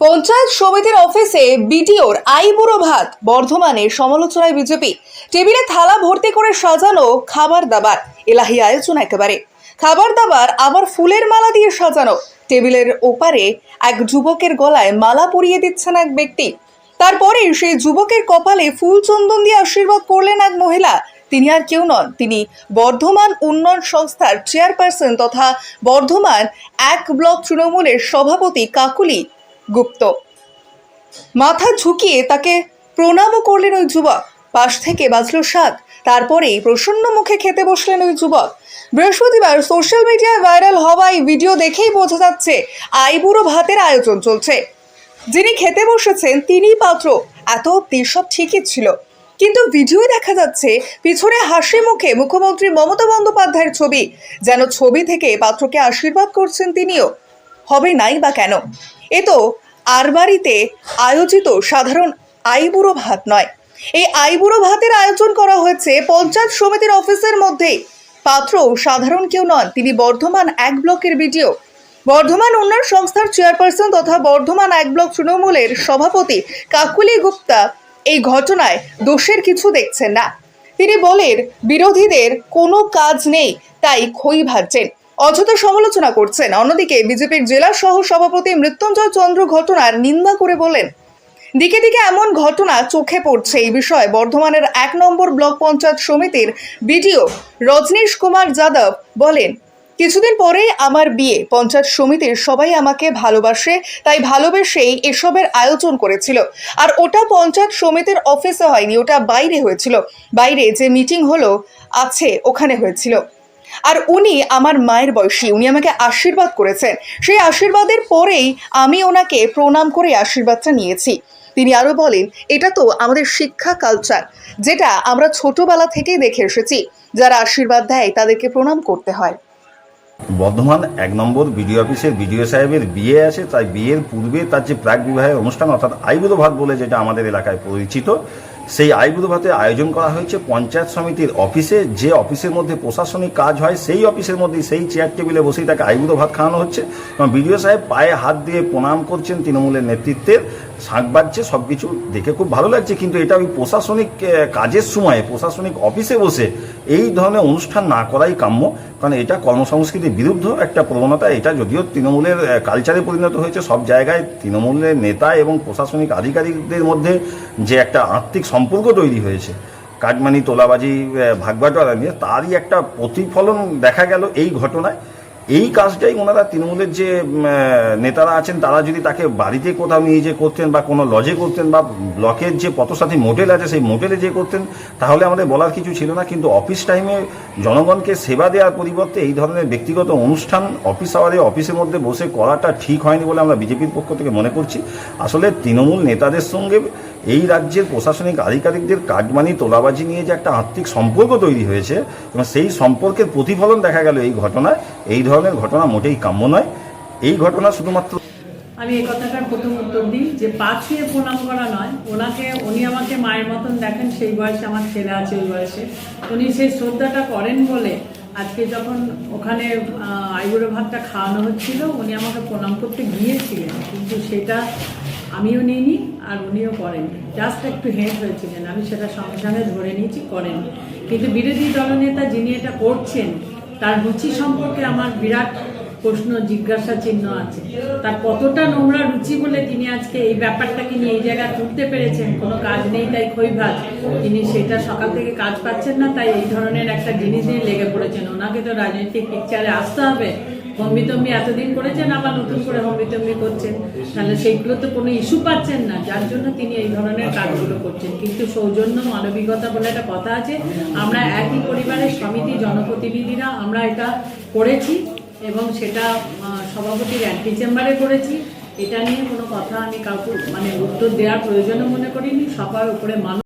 পঞ্চায়েত সমিতির অফিসে বিডিওর আইবুড়ো ভাত বর্ধমানে সমালোচনায় বিজেপি। টেবিলে থালা ভর্তি করে সাজানো খাবার দাবার, এলাহি আয়োজন একেবারে। খাবার দাবার আবার ফুলের মালা দিয়ে সাজানো, টেবিলের ওপারে এক যুবকের গলায় মালা পরিয়ে দিচ্ছেন এক ব্যক্তি। তারপরে সেই যুবকের কপালে ফুল চন্দন দিয়ে আশীর্বাদ করলেন এক মহিলা। তিনি আর কেউ নন, তিনি বর্ধমান উন্নয়ন সংস্থার চেয়ারপারসন তথা বর্ধমান এক ব্লক তৃণমূলের সভাপতি কাকুলি গুপ্ত। মাথা ঝুঁকিয়ে তাকে প্রণামও করলেন ওই যুবক। পাশ থেকে বাজলো শাক তারপরেই প্রসন্ন মুখে খেতে বসলেন ওই যুবক। বৃহস্পতিবার সোশ্যাল মিডিয়ায় ভাইরাল হওয়া এই ভিডিও দেখেই বোঝা যাচ্ছে, আইবুড়ো ভাতের আয়োজন চলছে। যিনি খেতে বসেছেন তিনিই পাত্র। এত অব্দি সব ঠিকই ছিল। কিন্তু ভিডিওয় দেখা যাচ্ছে, পিছনে হাসি মুখে মুখ্যমন্ত্রী মমতা বন্দ্যোপাধ্যায়ের ছবি। যেন ছবি থেকে পাত্রকে আশীর্বাদ করছেন তিনিও। হবে নাই বা কেন? এ তো আর বাড়িতে আয়োজিত সাধারণ আইবুড়ো ভাত নয়। এই আইবুড়ো ভাতের আয়োজন করা হয়েছে পঞ্চায়েত সমিতির অফিসের মধ্যেই। পাত্র সাধারণ কেউ নন, তিনি বর্ধমান এক ব্লকের ভিডিও বর্ধমান উন্নয়ন সংস্থার চেয়ারপারসন তথা বর্ধমান এক ব্লক তৃণমূলের সভাপতি কাকুলি গুপ্তা এই ঘটনায় দোষের কিছু দেখছেন না। তিনি বলেন, বিরোধীদের কোনো কাজ নেই, তাই খই ভাজছেন। অযথা সমালোচনা করছেন। অন্যদিকে বিজেপির জেলা সহ সভাপতি মৃত্যুঞ্জয় চন্দ্র ঘটনার নিন্দা করে বলেন, দিকে দিকে এমন ঘটনা চোখে পড়ছে এই বিষয়ে। বর্ধমানের এক নম্বর ব্লক পঞ্চায়েত সমিতির বিডিও রজনীশ কুমার যাদব বলেন, কিছুদিন পরেই আমার বিয়ে। পঞ্চায়েত সমিতির সবাই আমাকে ভালোবাসে, তাই ভালোবেসেই এসবের আয়োজন করেছিল। আর ওটা পঞ্চায়েত সমিতির অফিসে হয়নি, ওটা বাইরে হয়েছিল। বাইরে যে মিটিং হলো, আছে, ওখানে হয়েছিল। আর উনি আমার মায়ের বয়সী, উনি আমাকে আশীর্বাদ করেছেন। সেই আশীর্বাদের পরেই আমি ওনাকে প্রণাম করে আশীর্বাদটা নিয়েছি। তিনি আরও বলেন, এটা তো আমাদের শিক্ষা কালচার যেটা আমরা ছোটবেলা থেকেই দেখে এসেছি, যারা আশীর্বাদ দেয় তাদেরকে প্রণাম করতে হয়। বর্ধমান এক নম্বর বিডিও অফিসের বিডিও সাহেবের বিয়ে আছে, তাই বিয়ের পূর্বে তার যে প্রাক বিবাহের অনুষ্ঠান, অর্থাৎ আইবুড়ো ভাত বলে যেটা আমাদের এলাকায় পরিচিত সেই আইবুড়ো ভাতের আয়োজন করা হয়েছে পঞ্চায়েত সমিতির অফিসে। যে অফিসের মধ্যে প্রশাসনিক কাজ হয়, সেই অফিসের মধ্যে সেই চেয়ার টেবিলে বসেই তাকে আইবুড়ো ভাত খাওয়ানো হচ্ছে। এবং বিডিও সাহেব পায়ে হাত দিয়ে প্রণাম করছেন তৃণমূলের নেতৃত্বের। শাঁখ বাজছে সব কিছু দেখে খুব ভালো লাগছে, কিন্তু এটা ওই প্রশাসনিক কাজের সময়, প্রশাসনিক অফিসে বসে এই ধরনের অনুষ্ঠান না করাই কাম্য, কারণ এটা কর্মসংস্কৃতির বিরুদ্ধ একটা প্রবণতা, এটা যদিও তৃণমূলের কালচারে পরিণত হয়েছে, সব জায়গায় তৃণমূলের নেতা এবং প্রশাসনিক আধিকারিকদের মধ্যে যে একটা আর্থিক সম্পর্ক তৈরি হয়েছে, কাটমানি, তোলাবাজি ভাগবাটোয়ারা নিয়ে, তারই একটা প্রতিফলন দেখা গেল এই ঘটনায়। এই কাজটাই ওনারা তৃণমূলের যে নেতারা আছেন, তারা যদি তাকে বাড়িতে কোথাও নিয়ে যে করতেন বা কোনো লজে করতেন বা ব্লকের যে পথসাথী মোটেল আছে, সেই মোটেলে যে করতেন, তাহলে আমাদের বলার কিছু ছিল না। কিন্তু অফিস টাইমে জনগণকে সেবা দেওয়ার পরিবর্তে এই ধরনের ব্যক্তিগত অনুষ্ঠান অফিস আওয়ারে অফিসের মধ্যে বসে করাটা ঠিক হয়নি বলে আমরা বিজেপির পক্ষ থেকে মনে করছি। আসলে তৃণমূল নেতাদের সঙ্গে এই রাজ্যের প্রশাসনিক আধিকারিকদের কাটমানি, তোলাবাজি নিয়ে যে একটা আর্থিক সম্পর্ক তৈরি হয়েছে, এবং সেই সম্পর্কের প্রতিফলন দেখা গেল এই ঘটনায়। এই ধরনের ঘটনা মোটেই কাম্য নয়। এই ঘটনা শুধুমাত্র আমি এই কথাটার প্রথম উত্তর দিই যে পা ছুঁয়ে প্রণাম করা নয়। ওনাকে, উনি আমাকে মায়ের মতন দেখেন, সেই বয়সে আমার ছেলে আছে ওই বয়সে। উনি সেই শ্রদ্ধাটা করেন বলে আজকে যখন ওখানে আইবুড়ো ভাতটা খাওয়ানো হচ্ছিল, উনি আমাকে প্রণাম করতে গিয়েছিলেন। কিন্তু সেটা আমিও নিইনি আর উনিও করেননি। জাস্ট একটু হেড হয়েছিলেন। আমি সেটা সঙ্গে সঙ্গে ধরে নিয়েছি, করেননি। কিন্তু বিরোধী দলনেতা যিনি এটা করছেন, তার রুচি সম্পর্কে আমার বিরাট প্রশ্ন, জিজ্ঞাসা চিহ্ন আছে। তার কতটা নোংরা রুচি বলে তিনি আজকে এই ব্যাপারটাকে নিয়ে এই জায়গায় তুলতে পেরেছেন, কোনো কাজ নেই তাই খই ভাত তিনি সেটা সকাল থেকে কাজ পাচ্ছেন না, তাই এই ধরনের একটা জিনিস নিয়ে লেগে পড়েছেন। ওনাকে তো রাজনৈতিক পিকচারে আসতে হবে। হম্বিতম্বি এতদিন করেছেন, আবার নতুন করে হম্বিতম্বি করছেন। তাহলে সেইগুলো তো কোনো ইস্যু পাচ্ছেন না, যার জন্য তিনি এই ধরনের কাজগুলো করছেন। কিন্তু সৌজন্য মানবিকতা বলে একটা কথা আছে, আমরা একই পরিবারের সমিতি জনপ্রতিনিধিরা আমরা এটা করেছি এবং সেটা সভাপতির অ্যান্টি চেম্বারে করেছি। এটা নিয়ে কোনো কথা আমি কাউকে মানে উত্তর দেওয়ার প্রয়োজনও মনে করিনি, সবার উপরে মানুষ